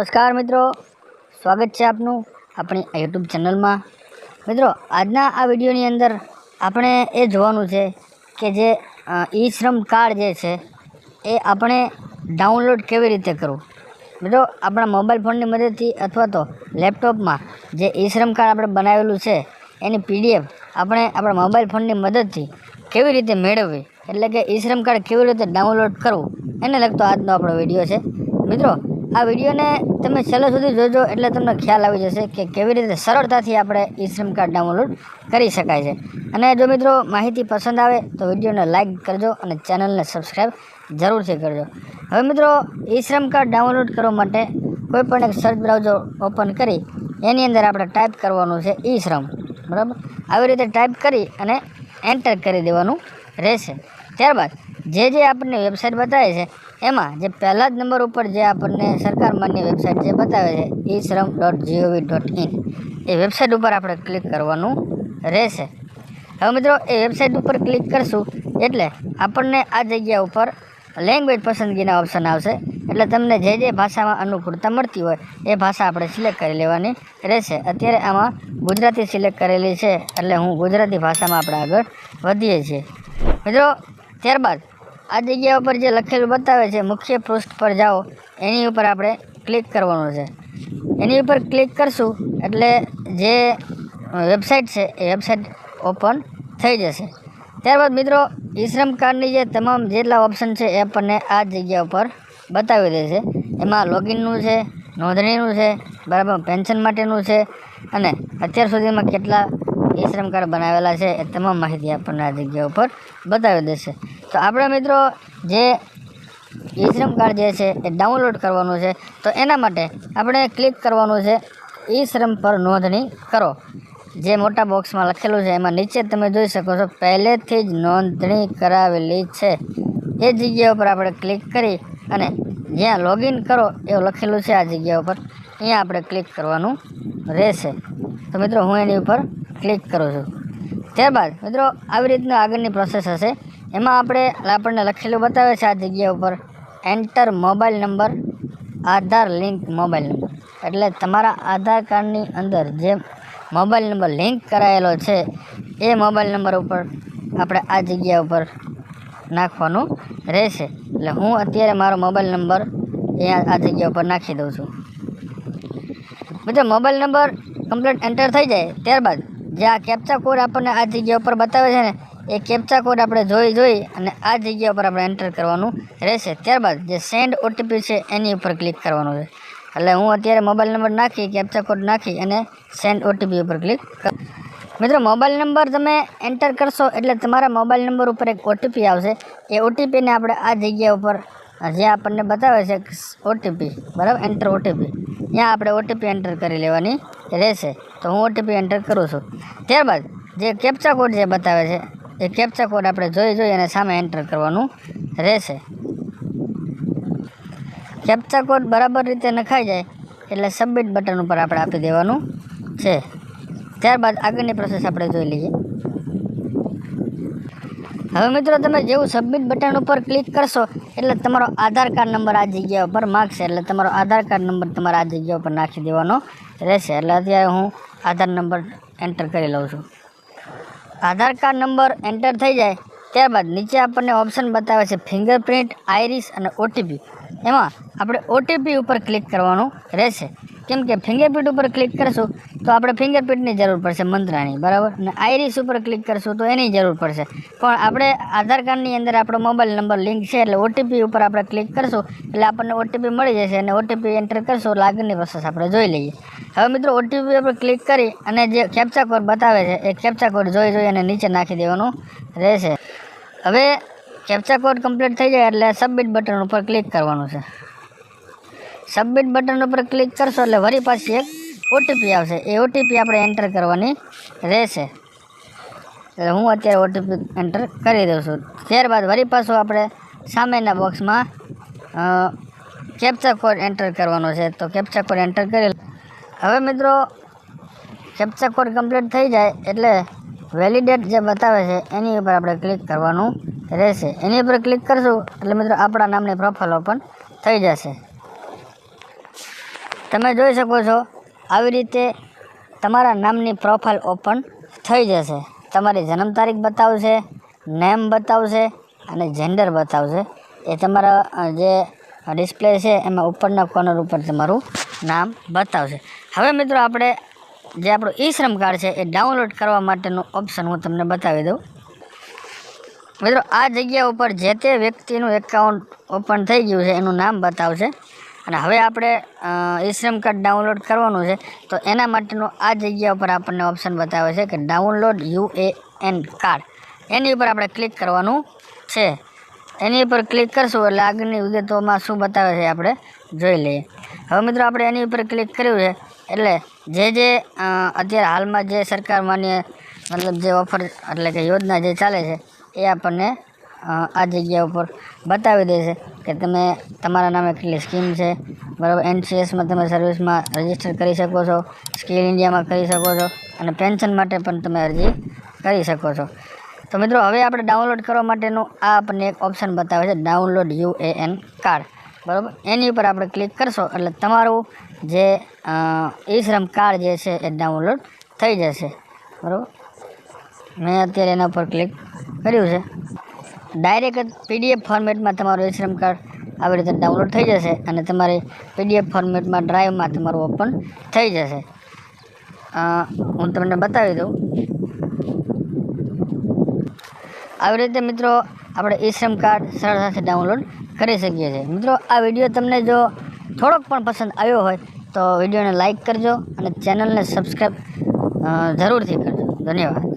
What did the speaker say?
નમસ્કાર મિત્રો. સ્વાગત છે આપનું આપણી યુટ્યુબ ચેનલમાં. મિત્રો, આજના આ વિડીયોની અંદર આપણે એ જોવાનું છે કે જે ઈ શ્રમ કાર્ડ જે છે, એ આપણે ડાઉનલોડ કેવી રીતે કરવું? મિત્રો, આપણા મોબાઈલ ફોનની મદદથી અથવા તો લેપટોપમાં જે ઈ શ્રમ કાર્ડ આપણે બનાવેલું છે, એની પીડીએફ આપણે આપણા મોબાઈલ ફોનની મદદથી કેવી રીતે મેળવવી? એટલે કે ઈ શ્રમ કાર્ડ કેવી રીતે ડાઉનલોડ કરવું? એને લગતો આજનો આપણો વીડિયો છે. મિત્રો આ વિડીયોને તમે છેલ્લે સુધી જોજો એટલે તમને ખ્યાલ આવી જશે કે કેવી રીતે સરળતાથી આપણે ઈ શ્રમ કાર્ડ ડાઉનલોડ કરી શકાય છે. અને જો મિત્રો માહિતી પસંદ આવે તો વિડીયોને લાઇક કરજો અને ચેનલને સબસ્ક્રાઈબ જરૂરથી કરજો. હવે મિત્રો ઈ શ્રમ કાર્ડ ડાઉનલોડ કરવા માટે કોઈપણ એક સર્ચ બ્રાઉઝર ઓપન કરી એની અંદર આપણે ટાઈપ કરવાનું છે ઈ શ્રમ બરાબર? આવી રીતે ટાઈપ કરી અને એન્ટર કરી દેવાનું રહેશે. ત્યારબાદ જે જે આપણને વેબસાઇટ બતાવે છે, એમાં જે પહેલા જ નંબર ઉપર જે આપણને સરકાર માન્ય વેબસાઇટ જે બતાવે છે e Shram dot G O V dot in A website ઉપર આપણે ક્લિક કરવાનું રહેશે. હવે મિત્રો, એ વેબસાઇટ ઉપર ક્લિક કરશું એટલે આપણને આ જગ્યા ઉપર લેંગ્વેજ પસંદગીના ઓપ્શન આવશે. એટલે તમને જે જે ભાષામાં અનુકૂળતા મળતી હોય, એ ભાષા આપણે સિલેક્ટ કરી લેવાની રહેશે. અત્યારે આમાં ગુજરાતી સિલેક્ટ કરેલી છે, એટલે હું ગુજરાતી ભાષામાં આપણે આગળ વધીએ છીએ. મિત્રો ત્યારબાદ આ જગ્યા ઉપર જે લખેલું બતાવે છે, મુખ્ય પૃષ્ઠ પર જાઓ, એની ઉપર આપણે ક્લિક કરવાનું છે. એની ઉપર ક્લિક કરશું એટલે જે વેબસાઇટ છે, એ વેબસાઇટ ઓપન થઈ જશે. ત્યારબાદ મિત્રો ઈ શ્રમ કાર્ડની જે તમામ જેટલા ઓપ્શન છે, એ આપણને આ જગ્યા ઉપર બતાવી દેશે એમાં લોગિનનું છે, નોંધણીનું છે, બરાબર પેન્શન માટેનું છે, અને અત્યાર સુધીમાં કેટલા ઈ શ્રમ કાર્ડ બનાવેલા છે એ તમામ માહિતી આપણને આ જગ્યા ઉપર બતાવી દેશે. તો આપણા મિત્રો જે ઈ શ્રમ કાર્ડ જે છે એ ડાઉનલોડ કરવાનું છે, તો એના માટે આપણે ક્લિક કરવાનું છે ઈ શ્રમ પર નોંધણી કરો. જે મોટા બોક્સમાં લખેલું છે, એમાં નીચે તમે જોઈ શકો છો, પહેલેથી જ નોંધણી કરાવેલી છે. એ જગ્યા ઉપર આપણે ક્લિક કરી અને જ્યાં લોગિન કરો એવું લખેલું છે આ જગ્યા ઉપર, અહીંયા આપણે ક્લિક કરવાનું રહેશે. તો મિત્રો હું એની ઉપર ક્લિક કરું છું. ત્યારબાદ મિત્રો, આવી રીતના આગળની પ્રોસેસ હશે. એમાં આપણે આપણને લખેલું બતાવે છે આ જગ્યા ઉપર enter mobile number Aadhaar link mobile number એટલે તમારા આધાર કાર્ડની અંદર જે મોબાઈલ નંબર લિંક કરાયેલો છે, એ મોબાઈલ નંબર ઉપર આપણે આ જગ્યા ઉપર નાખવાનું રહેશે. એટલે હું અત્યારે મારો મોબાઈલ નંબર અહીંયા આ જગ્યા ઉપર નાખી દઉં છું. મિત્રો મોબાઈલ નંબર કમ્પ્લીટ એન્ટર થઈ જાય. ત્યારબાદ જે આ કેપ્ચા કોડ આપણને આ જગ્યા ઉપર બતાવે છે ને, એ કેપ્ચા કોડ આપણે જોઈ જોઈ અને આ જગ્યા ઉપર આપણે એન્ટર કરવાનું રહેશે. ત્યારબાદ જે સેન્ડ ઓટીપી છે, એની ઉપર ક્લિક કરવાનું છે. એટલે હું અત્યારે મોબાઈલ નંબર નાખી કેપ્ચા કોડ નાખી અને સેન્ડ ઓટીપી ઉપર ક્લિક કર મિત્રો મોબાઈલ નંબર તમે એન્ટર કરશો એટલે તમારા મોબાઈલ નંબર ઉપર એક ઓટીપી આવશે. એ ઓટીપીને આપણે આ જગ્યા ઉપર, જે આપણને બતાવે છે ઓટીપી બરાબર? એન્ટર ઓટીપી ત્યાં આપણે ઓટીપી એન્ટર કરી લેવાની રહેશે. તો હું ઓટીપી એન્ટર કરું છું. ત્યારબાદ જે કેપ્ચા કોડ જે બતાવે છે, એ કેપ્ચા કોડ આપણે જોઈ જોઈ અને સામે એન્ટર કરવાનું રહેશે. કેપ્ચા કોડ બરાબર રીતે નખાઈ જાય એટલે સબમિટ બટન ઉપર આપણે આપી દેવાનું છે. ત્યારબાદ આગળની પ્રોસેસ આપણે જોઈ લઈએ. હવે મિત્રો, તમે જેવું સબમિટ બટન ઉપર ક્લિક કરશો, એટલે તમારો આધાર કાર્ડ નંબર આ જગ્યા ઉપર માગશે. એટલે તમારો આધાર કાર્ડ નંબર તમારે આ જગ્યા ઉપર નાખી દેવાનો રહેશે. એટલે અત્યારે હું આધાર નંબર એન્ટર કરી લઉં છું. આધાર કાર્ડ નંબર એન્ટર થઈ જાય, ત્યારબાદ નીચે આપણને ઓપ્શન બતાવે છે ફિંગરપ્રિન્ટ આઈરિસ અને ઓટીપી એમાં આપણે ઓટીપી ઉપર ક્લિક કરવાનું રહેશે. કેમ કે ફિંગરપ્રિન્ટ ઉપર ક્લિક કરશું તો આપણે ફિંગરપ્રિન્ટની જરૂર પડશે મંત્રાની, બરાબર? અને આઈરિસ ઉપર ક્લિક કરશું તો એની જરૂર પડશે. પણ આપણે આધાર કાર્ડની અંદર આપણો મોબાઈલ નંબર લિંક છે એટલે ઓટીપી ઉપર આપણે ક્લિક કરશું એટલે આપણને ઓટીપી મળી જશે અને ઓટીપી એન્ટર કરશું એટલે આગળની પ્રોસેસ આપણે જોઈ લઈએ. હવે મિત્રો ઓટીપી ઉપર ક્લિક કરી અને જે કેપ્ચા કોડ બતાવે છે, એ કેપ્ચા કોડ જોઈ જોઈ અને નીચે નાખી દેવાનું રહેશે. હવે કેપ્ચા કોડ કમ્પ્લીટ થઈ જાય એટલે સબમિટ બટન ઉપર ક્લિક કરવાનું છે. સબમિટ બટન ઉપર ક્લિક કરશો એટલે વળી પાછી એક ઓટીપી આવશે. એ ઓટીપી આપણે એન્ટર કરવાની રહેશે. એટલે હું અત્યારે ઓટીપી એન્ટર કરી દઉં છું. ત્યારબાદ વળી પાછું આપણે સામેના બોક્સમાં કેપ્ચા કોડ એન્ટર કરવાનો છે. તો કેપ્ચા કોડ એન્ટર કરી હવે મિત્રો કેપ્ચા કોડ કમ્પ્લીટ થઈ જાય એટલે વેલિડેટ જે બતાવે છે, એની ઉપર આપણે ક્લિક કરવાનું રહેશે. એની ઉપર ક્લિક કરશું એટલે મિત્રો આપણા નામની પ્રોફાઇલ ઓપન થઈ જશે. તમે જોઈ શકો છો, આવી રીતે તમારા નામની પ્રોફાઇલ ઓપન થઈ જશે. તમારી જન્મ તારીખ બતાવશે નેમ બતાવશે અને જેન્ડર બતાવશે. એ તમારા જે ડિસ્પ્લે છે, એમાં ઉપરના કોર્નર ઉપર તમારું નામ બતાવશે. હવે મિત્રો આપણે જે આપણું ઈ શ્રમ કાર્ડ છે, એ ડાઉનલોડ કરવા માટેનું ઓપ્શન હું તમને બતાવી દઉં. મિત્રો, આ જગ્યા ઉપર જે તે વ્યક્તિનું એકાઉન્ટ ઓપન થઈ ગયું છે, એનું નામ બતાવશે. અને હવે આપણે ઈશ્રમ કાર્ડ ડાઉનલોડ કરવાનું છે, તો એના માટેનું આ જગ્યા ઉપર આપણને ઓપ્શન બતાવે છે કે download U A N card. એની ઉપર આપણે ક્લિક કરવાનું છે. એની ઉપર ક્લિક કરશું એટલે આગળની વિગતોમાં શું બતાવે છે આપણે જોઈ લઈએ. હવે મિત્રો આપણે એની ઉપર ક્લિક કર્યું છે, એટલે જે જે અત્યારે હાલમાં જે સરકાર માન્ય, મતલબ જે ઓફર એટલે કે યોજના જે ચાલે છે, એ આપણને આ જગ્યા ઉપર બતાવી દેશે કે તમે, તમારા નામે કેટલી સ્કીમ છે. બરાબર એનસીએસમાં તમે સર્વિસમાં રજિસ્ટર કરી શકો છો, સ્કિલ ઇન્ડિયામાં કરી શકો છો, અને પેન્શન માટે પણ તમે અરજી કરી શકો છો. તો મિત્રો, હવે આપણે ડાઉનલોડ કરવા માટેનું આ આપણને એક ઓપ્શન બતાવે છે download U A N card બરાબર, એની ઉપર આપણે ક્લિક કરશો, એટલે તમારું જે ઈ શ્રમ કાર્ડ જે છે એ ડાઉનલોડ થઈ જશે. બરાબર, મેં અત્યારે એના પર ક્લિક કર્યું છે. ડાયરેક્ટ પીડીએફ ફોર્મેટમાં તમારું એશ્રમ શ્રમ કાર્ડ આવી રીતે ડાઉનલોડ થઈ જશે અને તમારી પીડીએફ ફોર્મેટમાં ડ્રાઈવમાં તમારું ઓપન થઈ જશે. હું તમને બતાવી દઉં. આવી રીતે મિત્રો આપણે ઈશ્રમ શ્રમ કાર્ડ સરળતાથી ડાઉનલોડ કરી શકીએ છીએ. મિત્રો, આ વીડિયો તમને જો થોડોક પણ પસંદ આવ્યો હોય તો વિડીયોને લાઇક કરજો અને ચેનલને સબસ્ક્રાઈબ જરૂરથી કરજો. ધન્યવાદ.